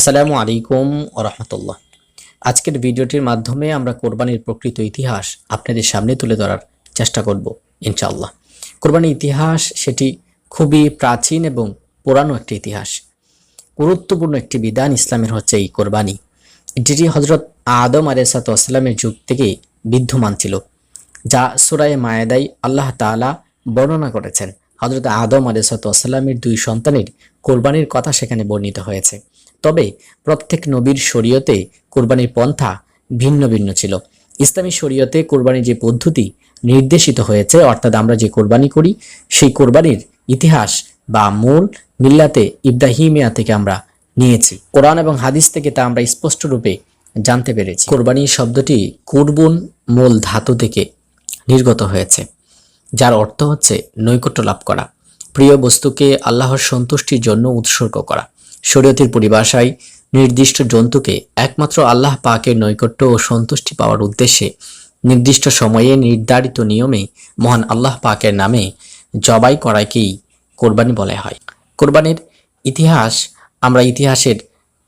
আসসালামু আলাইকুম রহমতুল্লাহ আজকের ভিডিওটির মাধ্যমে আমরা কোরবানির প্রকৃত ইতিহাস আপনাদের সামনে তুলে ধরার চেষ্টা করব, ইনশাআল্লাহ। কোরবানির ইতিহাস সেটি খুবই প্রাচীন এবং পুরানো একটি ইতিহাস। গুরুত্বপূর্ণ একটি বিধান ইসলামের হচ্ছে এই কোরবানি, যেটি হজরত আদম আলাইসালামের যুগ থেকে বিদ্যমান ছিল, যা সুরায় মায়েদাই আল্লাহ তাআলা বর্ণনা করেছেন। হজরত আদম আলাইসালামের দুই সন্তানের কোরবানির কথা সেখানে বর্ণিত হয়েছে। তবে প্রত্যেক নবীর শরীয়তে কোরবানির পন্থা ভিন্ন ভিন্ন ছিল। ইসলামী শরীয়তে কোরবানির যে পদ্ধতি নির্দেশিত হয়েছে, অর্থাৎ আমরা যে কোরবানি করি, সেই কোরবানির ইতিহাস বা মূল মিল্লাতে ইব্রাহিমিয়া থেকে আমরা নিয়েছি। কোরআন এবং হাদিস থেকে তা আমরা স্পষ্ট রূপে জানতে পেরেছি। কোরবানি শব্দটি কুরবুন মূল ধাতু থেকে নির্গত হয়েছে, যার অর্থ হচ্ছে নৈকট্য লাভ করা, প্রিয় বস্তুকে আল্লাহর সন্তুষ্টির জন্য উৎসর্গ করা। শরীয়তের পরিভাষায় নির্দিষ্ট জন্তুকে একমাত্র আল্লাহ পাকের নৈকট্য ও সন্তুষ্টি পাওয়ার উদ্দেশ্যে নির্দিষ্ট সময়ে নির্ধারিত নিয়মে মহান আল্লাহ পাকের নামে জবাই করাকেই কোরবানি বলা হয়। কোরবানির ইতিহাস, আমরা ইতিহাসের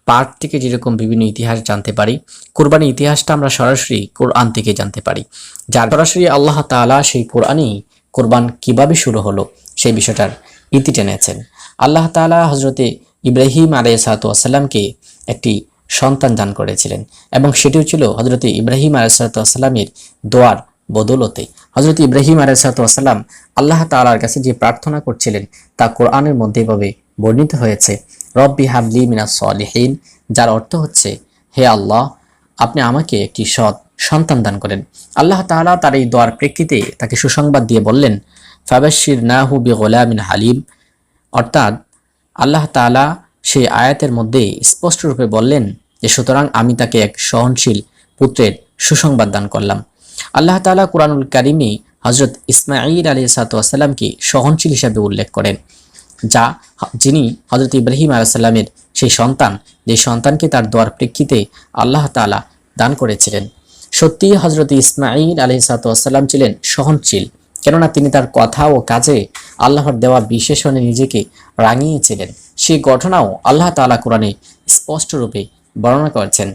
পাঠ থেকে যেরকম বিভিন্ন ইতিহাস জানতে পারি, কোরবানির ইতিহাসটা আমরা সরাসরি কোরআন থেকে জানতে পারি। যার সরাসরি আল্লাহ তাআলা সেই কোরআনই কোরবান কীভাবে শুরু হলো, সেই বিষয়টার ইতি টেনেছেন। আল্লাহ তাআলা হজরতে ইব্রাহিম আলাইসালামকে একটি সন্তান দান করেছিলেন এবং সেটিও ছিল হজরত ইব্রাহিম আলাইসালামের দোয়ার বদৌলতে। হজরত ইব্রাহিম আলাইসালাম আল্লাহ তালার কাছে যে প্রার্থনা করছিলেন তা কোরআনের মধ্যে এভাবে বর্ণিত হয়েছে, রব্বি হাবলি মিনা সলিহীন যার অর্থ হচ্ছে, হে আল্লাহ, আপনি আমাকে একটি সৎ সন্তান দান করেন। আল্লাহ তাআলা তার এই দোয়ার প্রেক্ষিতে তাকে সুসংবাদ দিয়ে বললেন ফাবাশির নাহু বি গোলামিন হালিম অর্থাৎ আল্লাহ তাআলা সেই আয়াতের মধ্যে স্পষ্টরূপে বললেন যে, সুতরাং আমি তাকে এক সহনশীল পুত্রের সুসংবাদ দান করলাম। আল্লাহ তাআলা কোরআনুল কারিমে হজরত ইসমাঈল আলী সালাতামকে সহনশীল হিসাবে উল্লেখ করেন, যা যিনি হজরত ইব্রাহিম আলাইসাল্লামের সেই সন্তান, যে সন্তানকে তার দোয়ার প্রেক্ষিতে আল্লাহ তাআলা দান করেছিলেন। সত্যি হজরত ইসমাঈল আলী সালাতাম ছিলেন সহনশীল। কেননা তিনি তার কথা ও কাজে আল্লাহর দেওয়া বিশেষণে নিজেকে রাঙিয়েছিলেন। সেই ঘটনাও আল্লাহ তালা কোরআনে স্পষ্টরূপে বর্ণনা করেছেন।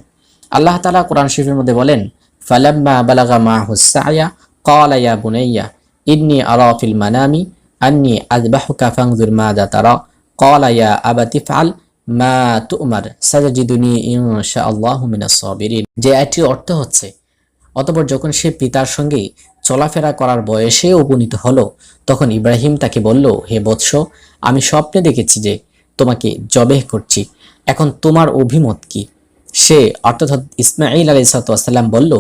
আল্লাহ তালা কোরআন শরীফের মধ্যে বলেন, ফালাম্মা বালাগা মা হুসায়া কালাইয়া বুনাইয়া, ইন্নি আরাফিল মানামি, আন্নি আজবাহুকা ফাংজুর মা দা তারা কালাইয়া আবাতি ফাল মা তুমার সাজাজিদুনি ইনশা আল্লাহ মিনাস সাবিরিন। যে এটির অর্থ হচ্ছে অতপর যখন সে পিতার সঙ্গে চলাফেরা করার বয়সে উপনীত হলো, তখন ইব্রাহিম তাকে বলল, হে বৎস, আমি স্বপ্নে দেখেছি যে তোমাকে জবেহ করছি। এখন তোমার অভিমত কি? সে, অর্থাৎ ইসমাইল আলী সাল্লাম বলল,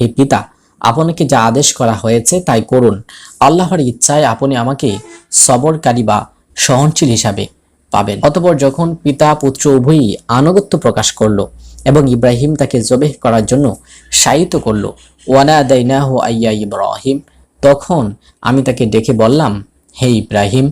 হে পিতা, আপনাকে যা আদেশ করা হয়েছে তাই করুন। আল্লাহর ইচ্ছায় আপনি আমাকে সবরকারী বা সহনশীল হিসাবে পাবেন। অতপর যখন পিতা পুত্র উভয়ই আনুগত্য প্রকাশ করল এবং ইব্রাহিম তাকে জবেহ করার জন্য সাহিত করল। ওয়ানা দাইনাহ আইয়া ইব্রাহিম। তখন আমি তাকে ডেকে বললাম, হে ইব্রাহিম।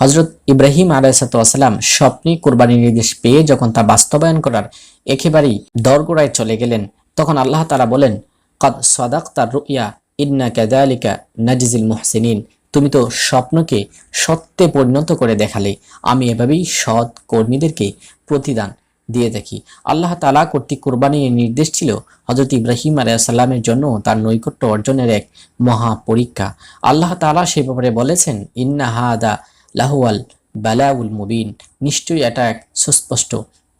হজরত ইব্রাহিম আলাইসালাম স্বপ্নে কোরবানির নির্দেশ পেয়ে যখন তা বাস্তবায়ন করার একেবারেই দরগোড়ায় চলে গেলেন, তখন আল্লাহ তালা বলেন, কদ সদাক তার রুইয়া, ইন্না কাদালিকা নাজিজুল মুহসিনিন। তুমি তো স্বপ্নকে সত্যে পরিণত করে দেখালে, আমি এভাবেই সৎ কর্মীদেরকে প্রতিদান দিয়ে দেখি। আল্লাহ তালা কর্তৃক কোরবানির নির্দেশ ছিল হজরত ইব্রাহিম আলাইসাল্লামের জন্য তার নৈকট্য অর্জনের এক মহা পরীক্ষা। আল্লাহ তালা সে ব্যাপারে বলেছেন, ইন্না হাদা লাহওয়াল বালাউল মুবিন। নিশ্চয়ই এটা এক সুস্পষ্ট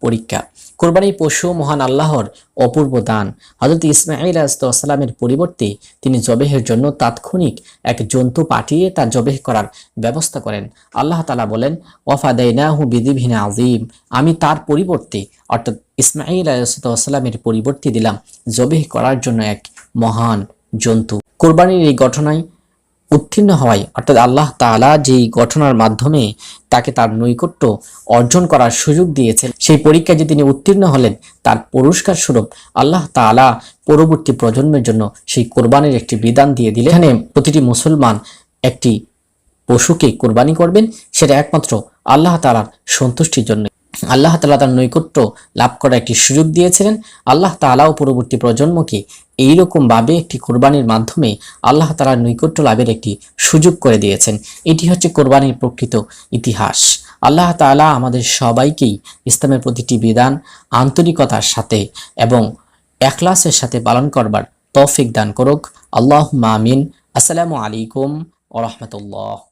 পরীক্ষা। কোরবানির পশু মহান আল্লাহর অপূর্ব দান। হজরত ইসমাইল আসলামের পরিবর্তে তিনি জবেহের জন্য তাৎক্ষণিক এক জন্তু পাঠিয়ে তার জবেহ করার ব্যবস্থা করেন। আল্লাহ তালা বলেন, ওয়াফাদাইনাহু বিধিভিন আজিম আমি তার পরিবর্তে, অর্থাৎ ইসমাইল আলাইসালামের পরিবর্তে দিলাম জবেহ করার জন্য এক মহান জন্তু। কোরবানির এই ঘটনায় উত্তীর্ণ হওয়ায়, অর্থাৎ আল্লাহ তালা যেই ঘটনার মাধ্যমে তাকে তার নৈকট্য অর্জন করার সুযোগ দিয়েছেন, সেই পরীক্ষায় যে তিনি উত্তীর্ণ হলেন, তার পুরস্কার স্বরূপ আল্লাহ তালা পরবর্তী প্রজন্মের জন্য সেই কোরবানির একটি বিধান দিয়ে দিলেন। এখানে প্রতিটি মুসলমান একটি পশুকে কোরবানি করবেন, সেটা একমাত্র আল্লাহ তালার সন্তুষ্টির জন্য। আল্লাহ তালা তার নৈকট্য লাভ করার একটি সুযোগ দিয়েছিলেন। আল্লাহ তালাও পরবর্তী প্রজন্মকে এইরকমভাবে একটি কোরবানির মাধ্যমে আল্লাহ তালার নৈকট্য লাভের একটি সুযোগ করে দিয়েছেন। এটি হচ্ছে কোরবানির প্রকৃত ইতিহাস। আল্লাহ তাআলা আমাদের সবাইকেই ইসলামের প্রতিটি বিধান, আন্তরিকতার সাথে এবং এখলাসের সাথে পালন করবার তৌফিক দান করুক। আল্লাহ মামিন আসসালামু আলাইকুম ওরহমতুল্লাহ